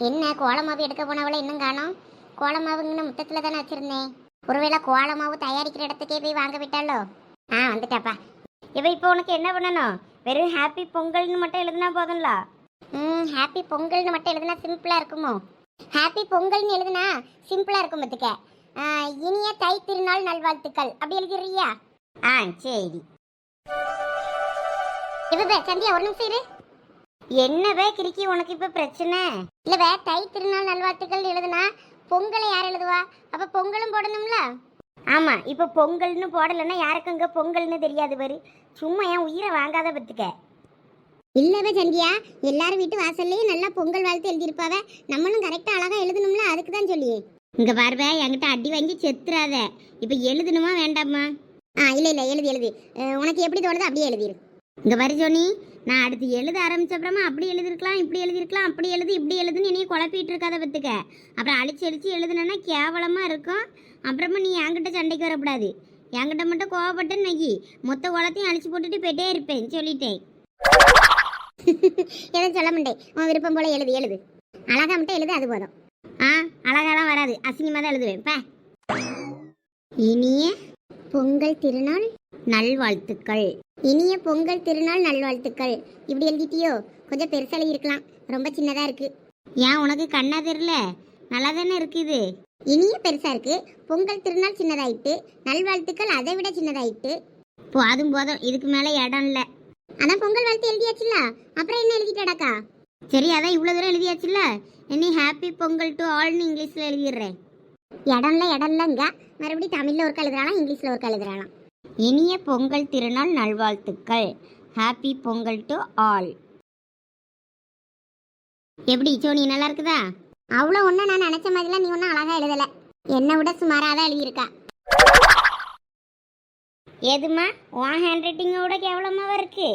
என்ன கோலமாவு எடுக்க போனவளை இன்னும் காணோம்? கோலமாவுங்கன்னு முத்தத்தில் தானே வச்சிருந்தேன் ஒருவேளை கோலமாவு தயாரிக்கிற இடத்துக்கே போய் வாங்க விட்டாலோ ஆ வந்துட்டாப்பா. இவ இப்போ உனக்கு என்ன பண்ணணும்? வெறும் ஹாப்பி பொங்கல்னு மட்டும் எழுதுனா போதும்ல? ம் ஹாப்பி பொங்கல்னு மட்டும் எழுதுனா சிம்பிளாக இருக்குமோ? ஹாப்பி பொங்கல்னு எழுதுனா சிம்பிளாக இருக்கும் பத்துக்க. ஆ, இனிய தை திருநாள் நல்வாழ்த்துக்கள். அப்படி எழுதிடுறியா? ஆ சரி. இவ சந்தியா ஒரு நிமிஷம் இரு. என்னவே கிறுக்கி உனக்கு இப்போ பிரச்சனை? இல்லவே தை திருநாள் நல்வாழ்த்துக்கள் எழுதுனா பொங்கலை யார் எழுதுவா? அப்ப பொங்கலும் போடணும்ல? ஆமா இப்போ பொங்கல்னு போடலைன்னா யாருக்கும் இங்கே பொங்கல்னு தெரியாது பாரு. சும்மா என் உயிரை வாங்காத பத்துக்க. இல்லவே சந்தியா எல்லாரும் வீட்டு வாசல்லையும் நல்லா பொங்கல் வாழ்த்து எழுதியிருப்பாவ. நம்மளும் கரெக்டா அழகா எழுதணும்ல அதுக்கு தான் சொல்லி இங்க பாருவே என்கிட்ட அடி வாங்கி செத்துறாத. இப்போ எழுதணுமா வேண்டாமா? ஆ இல்ல இல்ல எழுதி எழுதி. உனக்கு எப்படி தோணுதோ அப்படியே எழுதிரு. இங்க வரி ஜோனி நான் அடுத்து எழுத ஆரம்பிச்சப்புறமா அப்படி எழுதிருக்கலாம் இப்படி எழுதிருக்கலாம் அப்படி எழுது இப்படி எழுதுன்னு என்னைய குழப்பிட்டு இருக்காத பத்துக்க அப்புறம் அழிச்சு அழிச்சு எழுதுனா கேவலமா இருக்கும். அப்புறமா நீ என்கிட்ட சண்டைக்கு வரக்கூடாது. என்கிட்ட மட்டும் கோவப்பட்டு நகி மொத்த குளத்தையும் அழிச்சு போட்டுட்டு போயிட்டே இருப்பேன் சொல்லிட்டேன். எதுவும் சொல்ல மாட்டேன். உன் விருப்பம் போல எழுது எழுது. அழகா மட்டும் எழுது அது போதும். ஆ அழகாலாம் வராது. அசிங்கமாக தான் எழுதுவேன். பா. இனிய பொங்கல் திருநாள் நல்வாழ்த்துக்கள். இனிய பொங்கல் திருநாள் நல்வாழ்த்துக்கள். இப்படி எழுதிட்டியோ? கொஞ்சம் பெருசா எழுதியிருக்கலாம் ரொம்ப சின்னதா இருக்கு. ஏன் உனக்கு கண்ணா தெரியல? நல்லா தானே இருக்குது? இனிய பெருசா இருக்கு. பொங்கல் திருநாள் சின்னதாயிட்டு நல்வாழ்த்துக்கள் அதை விட சின்னதாயிட்டு. போதும் போதும். இதுக்கு மேலே இடம் இல்லை. அதான் பொங்கல் வாழ்த்து எழுதியாச்சுல்ல? அப்புறம் என்ன எழுதிட்டடாக்கா? சரி அதான் இவ்வளோ தூரம் எழுதியாச்சுல்ல? இனி ஹாப்பி பொங்கல் டு ஆல்னு இங்கிலீஷில் எழுதிடுறேன். இடம்ல இடம்லங்க மறுபடியும் தமிழ்ல ஒரு எழுதுறாளாம் இங்கிலீஷ்ல ஒரு எழுதுறாளாம் இனிய பொங்கல் திருநாள் நல்வாழ்த்துக்கள். ஹாப்பி பொங்கல் டு ஆல் எப்படி சோனி நல்லா இருக்குதா? அவ்வளோ ஒன்றும் நான் நினைச்ச மாதிரிலாம் நீ ஒன்றும் அழகா எழுதல. என்னை விட சுமாராக தான் எழுதியிருக்கா. எதுமா உன் ஹேண்ட் விட கேவலமாக இருக்கு?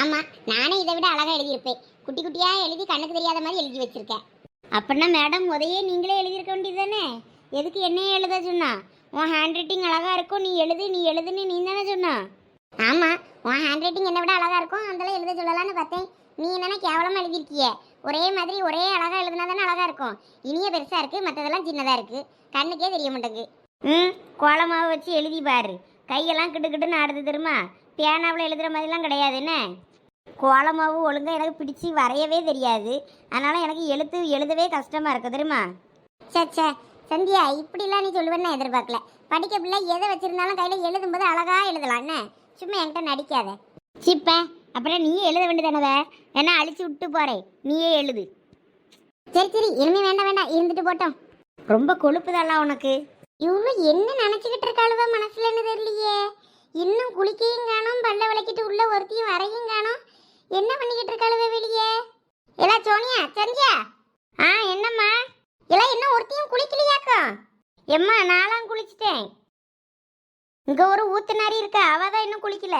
ஆமா நானே இதை விட அழகா எழுதியிருப்பேன். குட்டி குட்டியா எழுதி கண்ணுக்கு தெரியாத மாதிரி எழுதி வச்சிருக்கேன். அப்படின்னா மேடம் உதையே நீங்களே எழுதியிருக்க வேண்டியதானே எதுக்கு என்னையே எழுத சொன்னா? உன் ஹேண்ட் ரைட்டிங் அழகாக இருக்கும். நீ எழுது நீ எழுதுன்னு நீ தானே சொன்னா? ஆமாம் உன் ஹேண்ட் ரைட்டிங் என்னை விட அழகாக இருக்கும். அதெல்லாம் எழுத சொல்லலான்னு பார்த்தேன். நீ என்னென்னா கேவலமாக எழுதியிருக்கிய. ஒரே மாதிரி ஒரே அழகாக எழுதுனா தானே அழகாக இருக்கும். இனிய பெருசாக இருக்குது மற்றதெல்லாம் சின்னதாக இருக்குது கண்ணுக்கே தெரிய மாட்டேங்குது. ம் கோலமாக வச்சு எழுதி பாரு. கையெல்லாம் கிட்டு கிட்டுன்னு ஆடுது தெரியுமா? பேனாவில் எழுதுகிற மாதிரிலாம் கிடையாது என்ன? கோலமாவு ஒழுங்காக எனக்கு பிடிச்சி வரையவே தெரியாது. அதனால் எனக்கு எழுத்து எழுதவே கஷ்டமாக இருக்குது தெரியுமா? சே சே சந்தியா இப்படிலாம் நீ சொல்லுவேன்னு நான் எதிர்பார்க்கல. படிக்க பிள்ளை எதை வச்சிருந்தாலும் கையில் எழுதும்போது அழகாக எழுதலாம். என்ன? சும்மா என்கிட்ட நடிக்காத. சிப்ப அப்புறம் நீயே எழுத வேண்டியதானவே? ஏன்னா அழிச்சு விட்டு போகிறேன் நீயே எழுது. சரி சரி இனிமே வேண்டாம் வேண்டாம் இருந்துட்டு போட்டோம். ரொம்ப கொழுப்புதெல்லாம் உனக்கு? இவ்வளோ என்ன நினச்சிக்கிட்டு இருக்காளுவ மனசுலன்னு தெரியலையே. இன்னும் குளிக்கையும் காணும் பல்ல விளக்கிட்டு உள்ள ஒருத்தையும் வரையும் காணும். என்ன பண்ணிக்கிட்டு இருக்காளுவ வெளியே? ஏதா சோனியா சந்தியா? ஆ என்னம்மா? எல்லாம் இன்னும் ஒருத்தையும் குளிக்கலையாக்கா? எம்மா நான்லாம் குளிச்சிட்டேன். இங்கே ஒரு ஊத்தனாரி இருக்கா அவ தான் இன்னும் குளிக்கல.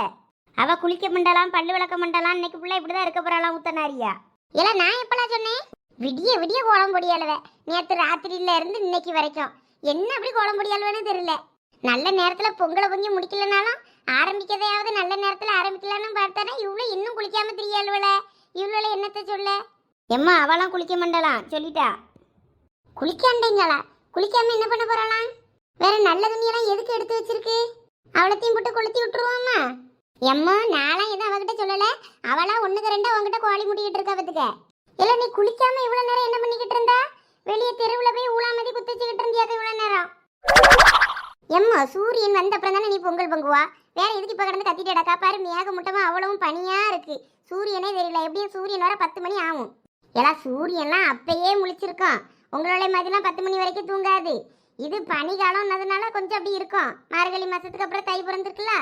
அவ குளிக்க மண்டலாம் பல்லு விளக்க மண்டலாம் இன்னைக்கு ஃபுல்லாக இப்படி தான் இருக்க போறாளாம் ஊத்தனாரியா எல்லாம் நான் எப்பெல்லாம் சொன்னேன்? விடிய விடிய கோலம் அழுவ. நேற்று ராத்திரியில இருந்து இன்னைக்கு வரைக்கும். என்ன அப்படி கோலம் பொடியாளுவேன்னு தெரியல. நல்ல நேரத்துல பொங்கலை கொஞ்சம் முடிக்கலனாலும் ஆரம்பிக்கதையாவது நல்ல நேரத்துல ஆரம்பிக்கலாம்னு பார்த்தானே இவ்வளோ இன்னும் குளிக்காம தெரியாளுவல இவ்வளோ என்னத்தை சொல்ல? எம்மா அவளாம் குளிக்க மண்டலாம் சொல்லிட்டா. குளிக்காண்டீங்களா குளிக்காம என்ன பண்ண போறாளாம் வேற நல்ல துணியெல்லாம் எதுக்கு எடுத்து வச்சிருக்கு? அவளத்தையும் போட்டு கொளுத்தி விட்டுருவோமா? எம்மா நானும் எதுவும் அவகிட்ட சொல்லல. அவளா ஒண்ணுக்கு ரெண்டா உங்ககிட்ட கோழி முடிக்கிட்டு இருக்கா பத்துக்க. இல்ல நீ குளிக்காம இவ்வளவு நேரம் என்ன பண்ணிக்கிட்டு இருந்தா? வெளியே தெருவுல போய் ஊழாமதி குத்திச்சுக்கிட்டு இருந்தியாக்க இவ்வளவு நேரம்? எம்மா சூரியன் வந்த அப்புறம் தானே நீ பொங்கல் பொங்குவா? வேற எதுக்கு இப்ப கிடந்து கத்திட்டு பாரு மேக முட்டமா அவ்வளவும் பனியா இருக்கு. சூரியனே தெரியல. எப்படியும் சூரியன் வர பத்து மணி ஆகும். ஏன்னா சூரியன்லாம் அப்பயே முழிச்சிருக்கான். உங்களோட மாதிரிலாம் பத்து மணி வரைக்கும் தூங்காது. இது பனிகாலம்னதுனால கொஞ்சம் அப்படி இருக்கும். மார்கழி மாதத்துக்கு அப்புறம் தை பிறந்திருக்குல்ல?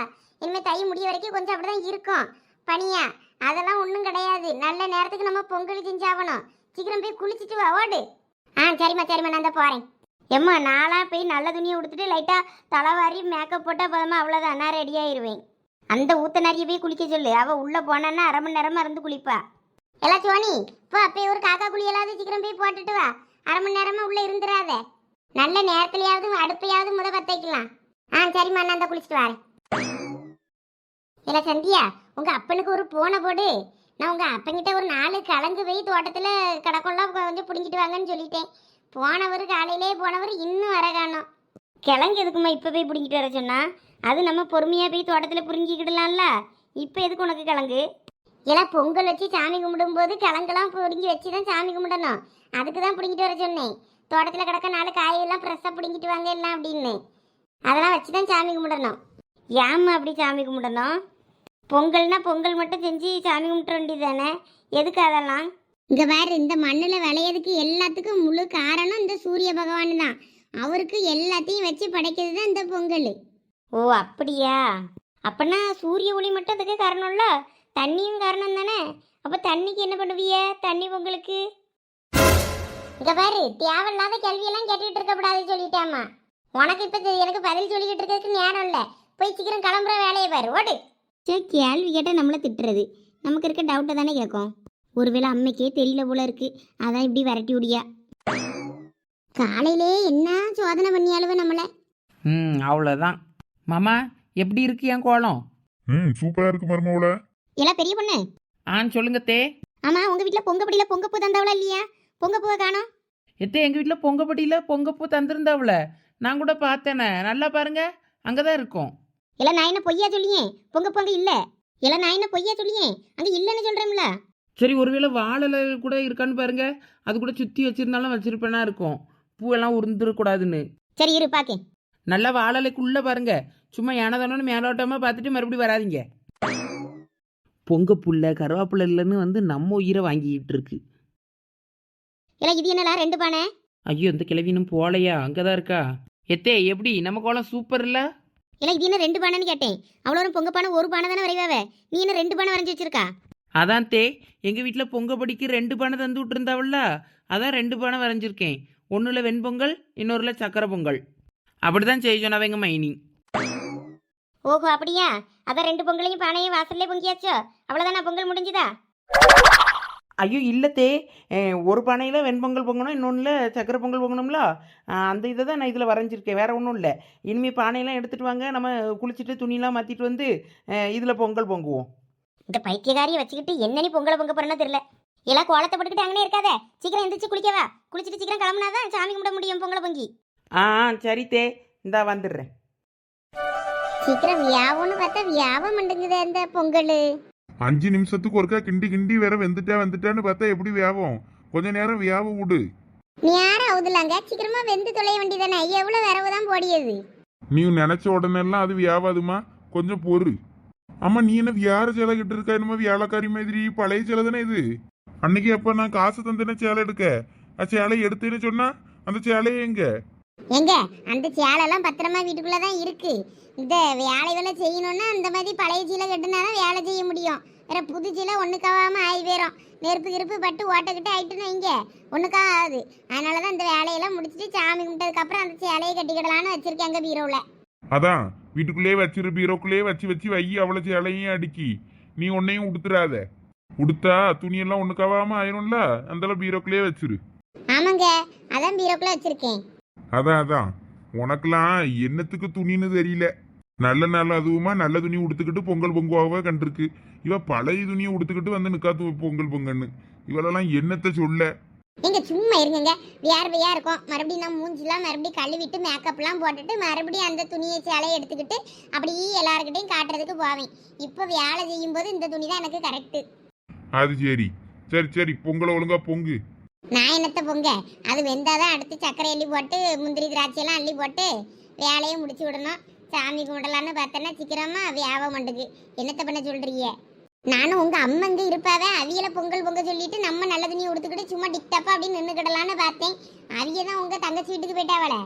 இனிமேல் தை முடிய வரைக்கும் கொஞ்சம் அப்படிதான் இருக்கும். பனியா? அதெல்லாம் ஒன்றும் கிடையாது. நல்ல நேரத்துக்கு நம்ம பொங்கல் செஞ்சாகணும். சீக்கிரம் போய் குளிச்சுட்டு வா ஓடு. ஆ சரிம்மா சரிம்மா நான் தான் போகிறேன் எம்மா நான்லாம் போய் நல்ல துணியை உடுத்துட்டு லைட்டாக தலைவாரி மேக்கப் போட்டால் போதுமா? அவ்வளோதான் நான் ரெடி ஆயிடுவேன் அந்த ஊத்தனாரியை போய் குளிக்க சொல்லு. அவள் உள்ளே போனான்னா அரை மணி நேரமாக இருந்து குளிப்பா. எல்லாம் சோனி இப்போ அப்போ ஒரு காக்கா குளியலாவது சீக்கிரம் போய் போட்டுட்டு வா. அரை மணி நேரமா உள்ள இருந்துடாத நல்ல நேரத்துலயாவது அடுப்பையாவது முத பத்த வைக்கலாம் ஆ சரிம்மா நான் தான் குளிச்சுட்டு வரேன். இல்லை சந்தியா உங்க அப்பனுக்கு ஒரு போனை போடு. நான் உங்க அப்பங்கிட்ட ஒரு நாலு கலங்கு போய் தோட்டத்துல கிடக்கொள்ள கொஞ்சம் பிடிங்கிட்டு வாங்கன்னு சொல்லிட்டேன். போனவர் காலையிலே போனவர் இன்னும் வர காணும். கிழங்கு எதுக்குமா இப்போ போய் பிடிங்கிட்டு வர சொன்னா? அது நம்ம பொறுமையாக போய் தோட்டத்தில் புரிஞ்சிக்கிடலாம்ல இப்போ எதுக்கு உனக்கு கிழங்கு? ஏன்னா பொங்கல் வச்சு சாமி கும்பிடும்போது கிழங்கெல்லாம் பிடுங்கி வச்சு தான் சாமி கும்பிடணும். அதுக்கு தான் பிடிங்கிட்டு வர சொன்னேன். தோட்டத்தில் கிடக்க நாலு காயெல்லாம் ஃப்ரெஷ்ஷாக பிடிங்கிட்டு வாங்க எல்லாம் அப்படின்னு. அதெல்லாம் வச்சு தான் சாமி கும்பிடணும். ஏம்மா அப்படி சாமி கும்பிடணும்? பொங்கல்னா பொங்கல் மட்டும் செஞ்சு சாமி கும்பிட வேண்டியது தானே எதுக்கு அதெல்லாம்? இங்கே பாரு இந்த மண்ணில் விளையதுக்கு எல்லாத்துக்கும் முழு காரணம் இந்த சூரிய பகவான் தான். அவருக்கு எல்லாத்தையும் வச்சு படைக்கிறது தான் இந்த பொங்கல். ஓ அப்படியா? அப்பனா சூரிய ஒளி மட்டும் அதுக்கு காரணம்ல தண்ணியும் காரணம் தானே? அப்போ தண்ணிக்கு என்ன பண்ணுவிய? தண்ணி பொங்கலுக்கு? இங்க பாரு தேவையில்லாத கேள்வியெல்லாம் கேட்டுக்கிட்டு இருக்க கூடாது சொல்லிட்டாமா உனக்கு இப்ப எனக்கு பதில் சொல்லிக்கிட்டு இருக்கிறதுக்கு நேரம் இல்ல. போய் சீக்கிரம் கிளம்புற வேலையை பாரு ஓடு. சரி கேள்வி கேட்டால் நம்மளை திட்டுறது. நமக்கு இருக்க டவுட்டை தானே கேட்கும் ஒருவேளை அம்மைக்கே தெரியல போல இருக்கு. அதான் இப்படி விரட்டி விடியா. காலையிலே என்ன சோதனை பண்ணியாளுவ நம்மள? ம் அவ்வளோதான் மாமா எப்படி இருக்கு என் கோலம்? ம் சூப்பரா இருக்கு மருமவள எல்லாம் பெரிய பொண்ணு? ஆ சொல்லுங்க தே. ஆமா உங்க வீட்டில் பொங்கப்படியில பொங்கப்பூ தந்தவளா இல்லையா? பொங்கப்பூவை காணோம். எத்தே எங்கள் வீட்டில் பொங்கப்பட்டியில் பொங்கப்பூ தந்திருந்தாவுல நான் கூட பார்த்தேனே நல்லா பாருங்க. அங்கே தான் இருக்கும். எல்லாம் நான் என்ன பொய்யா சொல்லியே? பொங்கப்பூ அங்கே இல்லை. எல்லாம் நான் என்ன பொய்யா சொல்லியே? அங்கே இல்லைன்னு சொல்கிறேன்ல சரி ஒருவேளை வாழலை கூட இருக்கான்னு பாருங்க. அது கூட சுற்றி வச்சிருந்தாலும் வச்சிருப்பேனா இருக்கும். பூவெல்லாம் உருந்துடக்கூடாதுன்னு. சரி இரு பாக்கே நல்லா வாழலைக்குள்ளே பாருங்க. சும்மா ஏனதானு மேலோட்டமாக பார்த்துட்டு மறுபடியும் வராதீங்க. பொங்க புல்ல கருவாப்புள்ள இல்லைன்னு வந்து நம்ம உயிரை வாங்கிட்டு இருக்கு. எல்லாம் இது என்னலாம் ரெண்டு பானை? ஐயோ இந்த கிழவினும் போலையா அங்கே தான் இருக்கா? எத்தே எப்படி? நம்ம கோலம் சூப்பர் இல்லை? எல்லாம் இது என்ன ரெண்டு பானைன்னு கேட்டேன். அவ்வளோ ஒரு பொங்க பானை ஒரு பானை தானே வரைவாவே? நீ என்ன ரெண்டு பானை வரைஞ்சி வச்சிருக்கா? அதான் தே எங்கள் வீட்டில் பொங்கப்படிக்கு ரெண்டு பானை தந்து விட்டுருந்தாவல்ல? அதான் ரெண்டு பானை வரைஞ்சிருக்கேன். ஒன்றில் வெண்பொங்கல் இன்னொருல சக்கரை பொங்கல். அப்படி தான் செய்ய சொன்னாவ எங்கள் மைனி. ஓஹோ அப்படியா? அதான் ரெண்டு பொங்கலையும் பானையும் வாசல்லே பொங்கியாச்சோ? அவ்வளோதானா பொங்கல் முடிஞ்சுதா? ஐயோ இல்லத்தே ஒரு பானையில் வெண்பொங்கல் பொங்கணும் இன்னொன்றில் சக்கரை பொங்கல் பொங்கணும்ல? அந்த இதை தான் நான் இதில் வரைஞ்சிருக்கேன். வேற ஒன்றும் இல்லை. இனிமேல் பானையெல்லாம் எடுத்துகிட்டு வாங்க. நம்ம குளிச்சுட்டு துணியெல்லாம் மாற்றிட்டு வந்து இதில் பொங்கல் பொங்குவோம். இந்த பைத்தியக்காரியை வச்சுக்கிட்டு என்ன நீ பொங்கலை பொங்க போறேன்னு தெரியல. எல்லாம் கோலத்தை போட்டுக்கிட்டு அங்கனே இருக்காத. சீக்கிரம் எந்திரிச்சு குளிக்கவா குளிச்சுட்டு சீக்கிரம் கிளம்புனாதான் சாமி கும்பிட முடியும் பொங்கலை பொங்கி. ஆ சரி தே. இந்தா வந்துடுறேன். சீக்கிரம் வியாபம்னு பார்த்தா வியாபம் மண்டுங்குதே இந்த பொங்கல். அஞ்சு நிமிஷத்துக்கு ஒருக்கா கிண்டி கிண்டி வேற வெந்துட்டா வெந்துட்டான்னு பார்த்தா எப்படி வியாபம்? கொஞ்ச நேரம் வியாபம் விடு. நேரம் ஆகுதுலாங்க சீக்கிரமா வெந்து தொலைய வேண்டியதானே? எவ்வளவு வரவு தான் போடியது? நீ நினைச்ச உடனே எல்லாம் அது வியாபாதுமா? கொஞ்சம் பொறு. ஆமா நீ என்ன வியார சேலை கிட்ட இருக்கா என்னமோ வியாழக்காரி மாதிரி? பழைய சேலை தானே இது? அன்னைக்கு அப்ப நான் காசு தந்தேனே சேலை எடுக்க. சேலை எடுத்தேன்னு சொன்னா அந்த சேலையே எங்க? எங்க? அந்த சேலெல்லாம் பத்திரமா வீட்டுக்குள்ள தான் இருக்கு. இந்த வேலைகளை செய்யணும்னா அந்த மாதிரி பழைய சீலை கட்டுனாதான் வேலை செய்ய முடியும். வேற புது சீலை ஒண்ணுக்காவாம ஆகி போயிடும் நெருப்பு கிருப்பு பட்டு ஓட்டக்கிட்டு ஆயிட்டுன்னு வைங்க. ஒண்ணுக்கா ஆகுது அதனாலதான் இந்த வேலையெல்லாம் முடிச்சுட்டு சாமி கும்பிட்டதுக்கு அப்புறம் அந்த சேலையை கட்டிக்கிடலான்னு வச்சிருக்கேங்க பீரோவுல. அதான் வீட்டுக்குள்ளேயே வச்சிரு பீரோக்குள்ளேயே வச்சு வச்சு வை. அவ்வளோ சேலையும் அடுக்கி. நீ உன்னையும் உடுத்துறாத. உடுத்தா துணியெல்லாம் ஒண்ணுக்காவாம ஆயிரும்ல? அந்தளவு பீரோக்குள்ளேயே வச்சிரு. ஆமாங்க அதான் பீரோக்குள்ள வச்சிருக்கேன். அதான் அதான். உனக்கெல்லாம் என்னத்துக்கு துணின்னு தெரியல. நல்ல நாள் அதுவுமா நல்ல துணி உடுத்துக்கிட்டு பொங்கல் பொங்குவாகவே கண்டிருக்கு. இவ பழைய துணியை உடுத்துக்கிட்டு வந்து நிக்காத்து பொங்கல் பொங்கன்னு. இவளெல்லாம் என்னத்த சொல்ல? நீங்க சும்மா இருங்கங்க. வியார்வையா இருக்கும். மறுபடியும் நான் மூஞ்சிலாம் மறுபடியும் கழுவிட்டு மேக்கப்லாம் போட்டுட்டு மறுபடியும் அந்த துணியை சேலையை எடுத்துக்கிட்டு அப்படியே எல்லாருக்கிட்டையும் காட்டுறதுக்கு போவேன். இப்போ வேலை செய்யும்போது இந்த துணி தான் எனக்கு கரெக்டு அது சரி. சரி சரி. பொங்கலை ஒழுங்கா பொங்கு. நான் என்னத்த பொங்க? அது வெந்தாதான் அடுத்து சர்க்கரை அள்ளி போட்டு முந்திரி திராட்சையெல்லாம் அள்ளி போட்டு வேலையை முடிச்சு விடணும். சாமி கும்பிடலான்னு பார்த்தேன்னா சீக்கிரமா வியாபம் மண்டுக்கு. என்னத்த பண்ண சொல்றீங்க? நானும் உங்க அம்மா இருப்பாவே அவியல பொங்கல் பொங்க சொல்லிட்டு நம்ம நல்ல துணி உடுத்துக்கிட்டு சும்மா டிக்டப்பா அப்படின்னு நின்றுக்கிடலான்னு பார்த்தேன். அவிய தான் உங்க தங்கச்சி வீட்டுக்கு போயிட்டாவல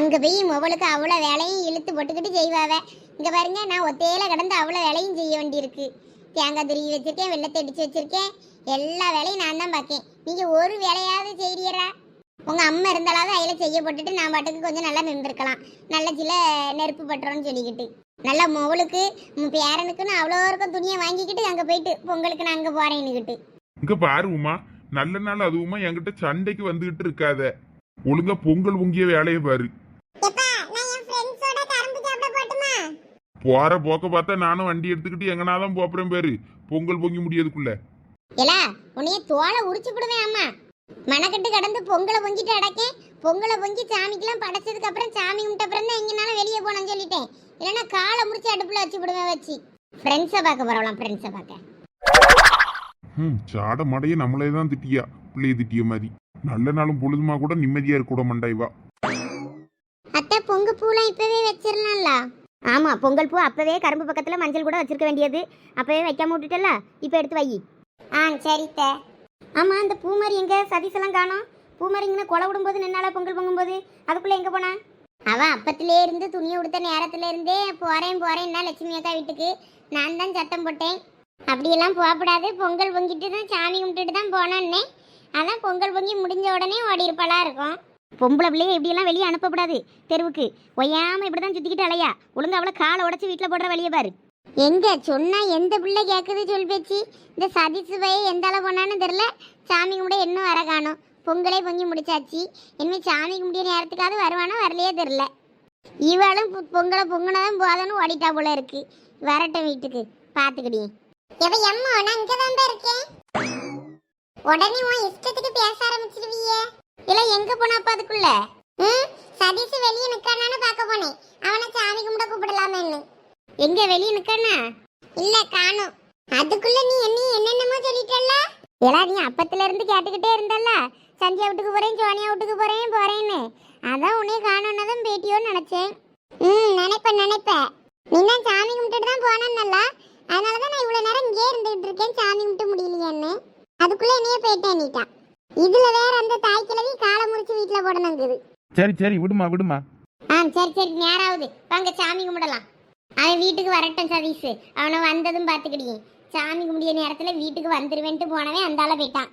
அங்க போய் மொபலுக்கு அவ்வளோ வேலையும் இழுத்து போட்டுக்கிட்டு செய்வாவ. இங்க பாருங்க நான் ஒத்தையில கிடந்து அவ்வளோ வேலையும் செய்ய வேண்டியிருக்கு. தேங்காய் துருவி வச்சிருக்கேன் வெள்ளத்தை அடிச்சு வச்சிருக்கேன். எல்லா வேலையும் நான் தான் பார்க்கேன் நீங்க ஒரு வேலையாவது செய்யறா உங்க அம்மா இருந்தாலாவது அதில செய்ய போட்டுட்டு நான் பாட்டுக்கு கொஞ்சம் நல்லா நின்றுருக்கலாம். நல்ல சில நெருப்பு பட்டுறோன்னு சொல்லிக்கிட்டு. நல்ல மொவலுக்கு உன் பேரனுக்குன்னு அவ்வளோ இருக்கும் துணியை வாங்கிக்கிட்டு அங்கே போயிட்டு பொங்கலுக்கு நான் அங்கே போறேன்னுக்கிட்டு. இங்க பாரு உமா நல்ல நாள் அதுவுமா என்கிட்ட சண்டைக்கு வந்துகிட்டு இருக்காத. ஒழுங்கா பொங்கல் பொங்கிய வேலையை பாரு. போற போக்க பார்த்தா நானும் வண்டி எடுத்துக்கிட்டு எங்கனாதான் போப்புறேன் பாரு. பொங்கல் பொங்கி முடியதுக்குள்ள ஏலா உன்னைய தோலை உரிச்சு விடுவேன் அம்மா. மெனக்கட்டு கடந்து பொங்கலை பொங்கிட்டு அடக்கேன் பொங்கலை பொங்கி சாமிக்கெல்லாம் படைச்சதுக்கு அப்புறம் சாமி கும்பிட்ட அப்புறம் தான் எங்கனாலும் வெளியே போனேன்னு சொல்லிட்டேன். இல்லைன்னா காலை முடிச்சு அடுப்புல வச்சு விடுவேன் வச்சு. ஃப்ரெண்ட்ஸை பார்க்க போறவலாம் ஃப்ரெண்ட்ஸை பார்க்க. ம் சாட மடைய நம்மளே தான் திட்டியா? பிள்ளைய திட்டிய மாதிரி. நல்ல நாளும் பொழுதுமா கூட நிம்மதியா இருக்க விட மாட்டாய்வா அத்தை பொங்க பூலாம் இப்பவே வச்சிடலாம்ல ஆமா பொங்கல் பூ அப்பவே கரும்பு பக்கத்துல மஞ்சள் கூட வச்சிருக்க வேண்டியது. அப்பவே வைக்காம விட்டுட்டல இப்போ எடுத்து வை. ஆ சரித்த. ஆமாம் அந்த பூமாரி எங்கே? சதீஷெல்லாம் காணும். காணோம் பூமாரி கொலை விடும்போது நின்னால பொங்கல் பொங்கும்போது? அதுக்குள்ளே எங்கே போனா? அவ அப்பத்திலே இருந்து துணியை உடுத்த நேரத்துல இருந்தே போறேன் போறேன்னா லட்சுமி அக்கா வீட்டுக்கு. நான் தான் சத்தம் போட்டேன். அப்படியெல்லாம் போகக்கூடாது. பொங்கல் பொங்கிட்டு தான் சாமி கும்பிட்டுட்டு தான் போனான்னே. அதான் பொங்கல் பொங்கி முடிஞ்ச உடனே ஓடி இருப்பாளா இருக்கும். பொம்பளை பிள்ளைய இப்படியெல்லாம் வெளியே அனுப்பக்கூடாது தெருவுக்கு? ஒய்யாம இப்படிதான் சுற்றிக்கிட்டு அலையா? ஒழுங்கு அவளை காலை உடச்சி வீட்டில் போடுற வழியை பாரு. எங்க? சொன்னா எந்த பிள்ளை கேட்குது சொல் பேச்சு. இந்த சதீசு பைய எந்த அளவு போனான்னு தெரில சாமி கும்பிட இன்னும் வர காணும். பொங்கலே பொங்கி முடிச்சாச்சு. இனிமேல் சாமி கும்பிடிய நேரத்துக்காவது வருவானா வரலையே தெரில இவளும் பொ- பொங்கலை பொங்கினதான் போதன்னு ஓடிட்டா போல இருக்கு. வரட்டும் வீட்டுக்கு. பார்த்துக்கிடி எவ எம்மா நான் இங்கே தான் இருக்கேன். உடனே உன் இஷ்டத்துக்கு பேச ஆரம்பிச்சிருவியே. இல்ல எங்க போனா அதுக்குள்ள? ம்? சதீஷ் வெளியே நிக்கானான்னு பார்க்க போனேன். அவனை சாமி கும்பிட கூப்பிடலாமேன்னு. எங்க வெளிய நிக்கண்ணா இல்ல காணும். அதுக்குள்ள நீ என்ன என்னென்னமோ சொல்லிட்டல்ல? ஏலா நீ அப்பத்துல இருந்து கேட்டுக்கிட்டே இருந்தல்ல? சந்தியா வீட்டுக்கு போறேன் சோனியா வீட்டுக்கு போறேன் போறேன்னு. அதான் உன்னை காணோன்னதும் பேட்டியோன்னு நினைச்சேன். ம் நினைப்பேன் நினைப்பேன். நீ தான் சாமி கும்பிட்டுட்டு தான் போனேன்னல்ல? அதனால தான் நான் இவ்வளவு நேரம் இங்கே இருந்துகிட்டு இருக்கேன் சாமி கும்பிட்டு முடியலையேன்னு. அதுக்குள்ள என்னையே போயிட்டேன் நீட்டான் இதுல வேற அந்த தாய் கிழவி காலை முறிச்சு வீட்டுல போடணுங்குது. சரி சரி விடுமா விடுமா. ஆ சரி சரி நேராகுது வாங்க சாமி கும்பிடலாம். அவன் வீட்டுக்கு வரட்டும் சதீஷ். அவனை வந்ததும் பார்த்துக்கிடியே. சாமி கும்பிடிய நேரத்தில் வீட்டுக்கு வந்துருவேன்ட்டு போனவன் அந்த போயிட்டான்.